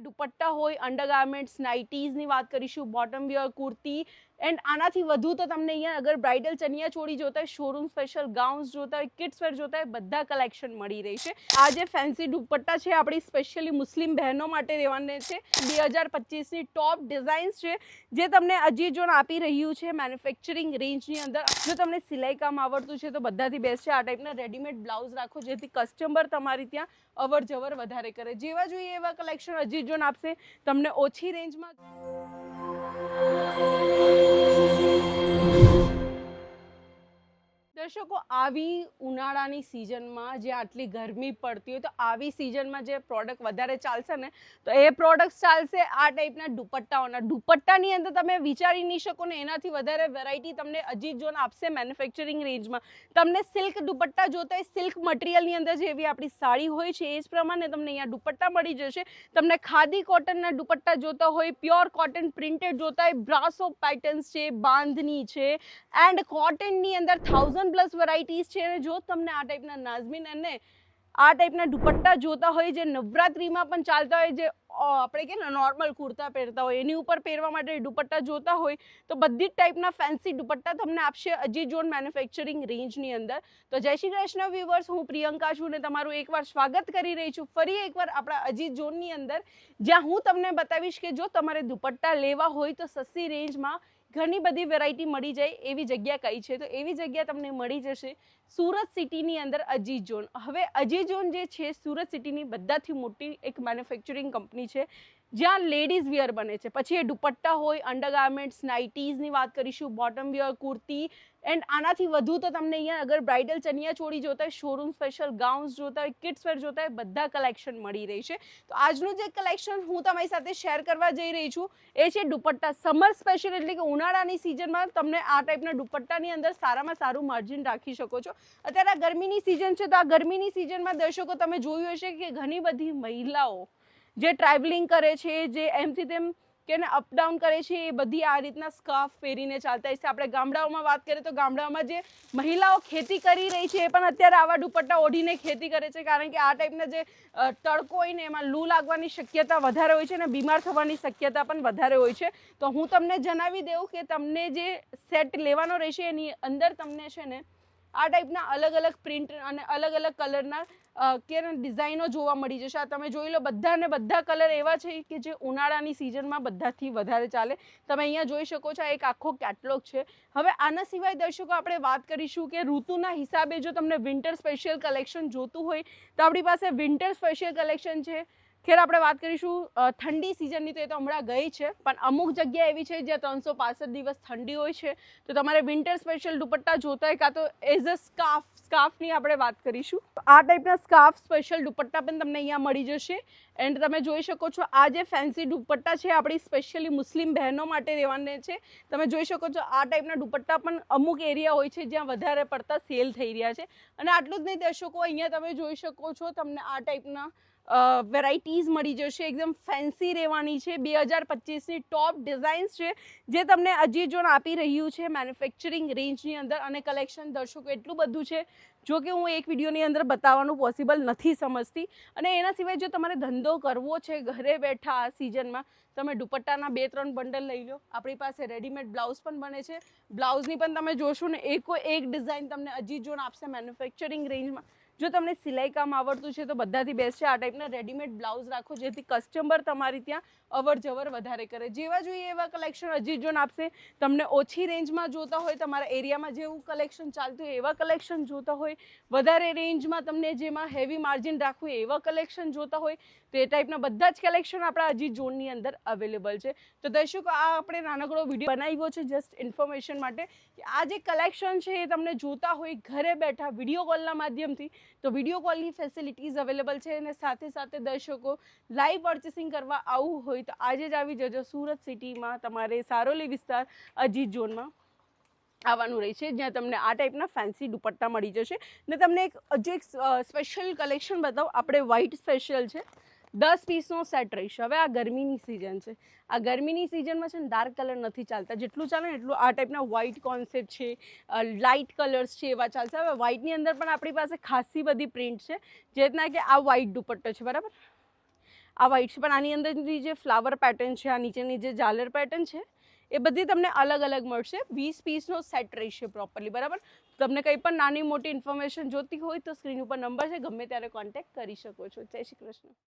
દુપટ્ટા હોય અંડરગાર્મેન્ટ્સ નાઇટીઝની વાત કરીશું બોટમ વિયર કુર્તી એન્ડ આનાથી વધુ તો તમને અહીંયા અગર બ્રાઇડલ ચણિયા ચોળી જોતા હોય શોરૂમ સ્પેશિયલ ગાઉન્સ જોતા હોય કિડ્સ વેર જોતા હોય, બધા કલેક્શન મળી રહી છે. આ જે ફેન્સી દુપટ્ટા છે, આપણી સ્પેશિયલી મુસ્લિમ બહેનો માટે રહેવાને છે. બે હજાર પચીસની ટોપ ડિઝાઇન્સ છે, જે તમને અજી જોન આપી રહ્યું છે મેન્યુફેક્ચરિંગ રેન્જની અંદર. જો તમને સિલાઈ કામ આવડતું છે, તો બધાથી બેસ્ટ છે. આ ટાઈપના રેડીમેડ બ્લાઉઝ રાખો, જેથી કસ્ટમર તમારી ત્યાં અવર જવર વધારે કરે. જેવા જોઈએ એવા કલેક્શન અજીત જોન આપશે. તમને ઓછી રેન્જમાં દર્શકો, આવી ઉનાળાની સિઝનમાં જે આટલી ગરમી પડતી હોય તો આવી સિઝનમાં જે પ્રોડક્ટ વધારે ચાલશે ને, તો એ પ્રોડક્ટ ચાલશે આ ટાઈપના દુપટ્ટાઓના. દુપટ્ટાની અંદર તમે વિચારી નહીં શકો ને, એનાથી વધારે વેરાયટી તમને અજીત જોન આપશે મેન્યુફેક્ચરિંગ રેન્જમાં તમને સિલ્ક દુપટ્ટા જોતા હોય સિલ્ક મટીરિયલની અંદર જેવી આપણી સાડી હોય છે, એ જ પ્રમાણે તમને અહીંયા દુપટ્ટા મળી જશે. તમને ખાદી કોટનના દુપટ્ટા જોતા હોય પ્યોર કોટન પ્રિન્ટેડ જોતા હોય, બ્રાસો પેટર્ન્સ છે, બાંધની છે એન્ડ કોટનની અંદર થાઉઝન્ડ પ્લસ વેરાયટીઝ છે અને જો તમને આ ટાઈપના નાઝમીન અને આ ટાઈપના દુપટ્ટા જોતા હોય, જે નવરાત્રિમાં પણ ચાલતા હોય, જે આપણે કે નોર્મલ કુર્તા પહેરતા હોય, એની ઉપર પહેરવા માટે દુપટ્ટા જોતા હોય, તો બધી જ ટાઈપના ફેન્સી દુપટ્ટા તમને આપશે અજી જોન મેન્યુફેક્ચરિંગ રેન્જની અંદર. તો જય શ્રી કૃષ્ણ વ્યુવર્સ હું પ્રિયંકા છું ને તમારું એકવાર સ્વાગત કરી રહી છું. ફરી એકવાર આપણા અજીત ઝોનની અંદર, જ્યાં હું તમને બતાવીશ કે જો તમારે દુપટ્ટા લેવા હોય, તો સસ્તી રેન્જમાં ઘણી બધી વેરાયટી મળી જાય એવી જગ્યા કઈ છે? તો એવી જગ્યા તમને મળી જશે સુરત સિટીની અંદર અજીત ઝોન. હવે અજીત ઝોન જે છે, સુરત સિટીની બધાથી મોટી એક મેન્યુફેક્ચરિંગ કંપની છે. જ્યાં લેડીઝ વિયર બને છે. પછી એ દુપટ્ટા હોય અંડરગાર્મેન્ટ્સ નાઇટીઝની વાત કરીશું બોટમ વિયર કુર્તી. એન્ડ આનાથી વધુ તો તમને અહીંયા અગર બ્રાઇડલ ચણિયા ચોળી જોતા હોય શોરૂમ સ્પેશિયલ ગાઉન્સ જોતા હોય કિડ્સ વેર જોતા હોય, બધા કલેક્શન મળી રહી છે. તો આજનું જે કલેક્શન હું તમારી સાથે શેર કરવા જઈ રહી છું, એ છે દુપટ્ટા. સમર સ્પેશિયલ એટલે કે ઉનાળાની સિઝનમાં તમને આ ટાઈપના દુપટ્ટાની અંદર સારામાં સારું માર્જિન રાખી શકો છો. અત્યારે આ ગરમીની સિઝન છે, તો આ ગરમીની સિઝનમાં દર્શકો, તમે જોયું હશે કે ઘણી બધી મહિલાઓ જે ટ્રાવેલિંગ કરે છે, જે એમથી તેમ કેને અપડાઉન કરે છે, એ બધી આ રીતના સ્કાર્ફ પહેરીને ચાલતા હોય છે આપણે ગામડાઓમાં વાત કરીએ તો ગામડાઓમાં જે મહિલાઓ ખેતી કરી રહી છે, એ પણ અત્યારે આવા દુપટ્ટા ઓઢીને ખેતી કરે છે, કારણ કે આ ટાઈપના જે તડકો હોય ને એમાં લૂ લાગવાની શક્યતા વધારે હોય છે અને બીમાર થવાની શક્યતા પણ વધારે હોય છે. તો હું તમને જણાવી દઉં કે તમને જે સેટ લેવાનો રહેશે એની અંદર તમને છે ને આ ટાઈપના અલગ અલગ પ્રિન્ટ અને અલગ અલગ કલરના કે ડિઝાઇનો જોવા મળી જશે. આ તમે જોઈ લો બધા ને બધા કલર એવા છે કે જે ઉનાળાની સિઝનમાં બધાથી વધારે ચાલે. તમે અહીંયા જોઈ શકો છો આ એક આખો કેટલોગ છે. હવે આના સિવાય દર્શકો આપણે વાત કરીશું કે ઋતુના હિસાબે જો તમને વિન્ટર સ્પેશિયલ કલેક્શન જોતું હોય, તો આપણી પાસે વિન્ટર સ્પેશિયલ કલેક્શન છે. ખેર, આપણે વાત કરીશું ઠંડી સિઝનની તો એ તો હમણાં ગઈ છે, પણ અમુક જગ્યા એવી છે જ્યાં ત્રણસો પાસઠ દિવસ ઠંડી હોય છે. તો તમારે વિન્ટર સ્પેશિયલ દુપટ્ટા જોતા હોય કાં તો એઝ અ સ્કાર્ફ સ્કાર્ફની આપણે વાત કરીશું. આ ટાઈપના સ્કાર્ફ સ્પેશિયલ દુપટ્ટા પણ તમને અહીંયા મળી જશે. એન્ડ તમે જોઈ શકો છો, આ જે ફેન્સી દુપટ્ટા છે, આપણી સ્પેશિયલી મુસ્લિમ બહેનો માટે રહેવાને છે. તમે જોઈ શકો છો, આ ટાઈપના દુપટ્ટા પણ અમુક એરિયા હોય છે, જ્યાં વધારે પડતા સેલ થઈ રહ્યા છે. અને આટલું જ નહીં, દર્શકો, અહીંયા તમે જોઈ શકો છો, તમને આ ટાઈપના વેરાયટીઝ મળી જશે. એકદમ ફેન્સી રહેવાની છે. બે હજાર પચીસની ટોપ ડિઝાઇન્સ છે, જે તમને અજીત જોન આપી રહ્યું છે મેન્યુફેક્ચરિંગ રેન્જની અંદર. અને કલેક્શન દર્શકો, એટલું બધું છે, જો કે હું એક વિડીયોની અંદર બતાવવાનું પોસિબલ નથી સમજતી. અને એના સિવાય જો તમારે ધંધો કરવો છે ઘરે બેઠા આ સિઝનમાં તમે દુપટ્ટાના બે ત્રણ બંડલ લઈ લો. આપણી પાસે રેડીમેડ બ્લાઉઝ પણ બને છે. બ્લાઉઝની પણ તમે જોશો ને એકો એક ડિઝાઇન તમને અજીત જોન આપશે મેન્યુફેક્ચરિંગ રેન્જમાં જો તમને સિલાઈ કામ આવડતું છે તો બધાથી બેસ્ટ છે. આ ટાઈપના રેડીમેડ બ્લાઉઝ રાખો, જેથી કસ્ટમર તમારી ત્યાં અવર જવર વધારે કરે. જેવા જોઈએ એવા કલેક્શન અજીત જોન આપશે. તમને ઓછી રેન્જમાં જોતા હોય, તમારા એરિયામાં જેવું કલેક્શન ચાલતું હોય, એવા કલેક્શન જોતા હોય. વધારે રેન્જમાં તમને જેમાં હેવી માર્જિન રાખવું એવા કલેક્શન જોતા હોય. તો એ ટાઈપના બધા જ કલેક્શન આપણા અજીત ઝોનની અંદર અવેલેબલ છે. તો દર્શકો, આ આપણે નાનકડો વીડિયો બનાવ્યો છે જસ્ટ ઇન્ફોર્મેશન માટે. કે આ જે કલેક્શન છે એ તમને જોતા હોય, ઘરે બેઠા વીડિયો કોલના માધ્યમથી તો વીડિયો કોલની ફેસિલિટીઝ અવેલેબલ છે અને સાથે સાથે દર્શકો લાઈવ પર્ચેસિંગ કરવા આવવું હોય તો આજે જ આવી જજો સુરત સિટીમાં તમારે સારોલી વિસ્તાર અજીત ઝોનમાં આવવાનું રહે છે, જ્યાં તમને આ ટાઈપના ફેન્સી દુપટ્ટા મળી જશે. ને તમને એક, હજુ એક સ્પેશિયલ કલેક્શન બતાવો. આપણે વ્હાઇટ સ્પેશિયલ છે. દસ પીસનો સેટ રહીશ. હવે આ ગરમીની સિઝન છે. આ ગરમીની સિઝનમાં છે ને ડાર્ક કલર નથી ચાલતા. જેટલું ચાલે ને એટલું આ ટાઈપના વ્હાઇટ કોન્સેપ્ટ છે લાઇટ કલર્સ છે એવા ચાલશે. હવે વ્હાઇટની અંદર પણ આપણી પાસે ખાસી બધી પ્રિન્ટ છે. જે રીતના કે આ વ્હાઇટ દુપટ્ટો છે, બરાબર? આ વ્હાઇટ છે. પણ આની અંદરની જે ફ્લાવર પેટર્ન છે, આ નીચેની જે ઝાલર પેટર્ન છે, એ બધી તમને અલગ અલગ મળશે. વીસ પીસનો સેટ રહેશે પ્રોપરલી બરાબર? તમને કંઈ પણ નાની મોટી ઇન્ફોર્મેશન જોતી હોય તો સ્ક્રીન ઉપર નંબર છે. ગમે ત્યારે કોન્ટેક્ટ કરી શકો છો. જય શ્રી કૃષ્ણ.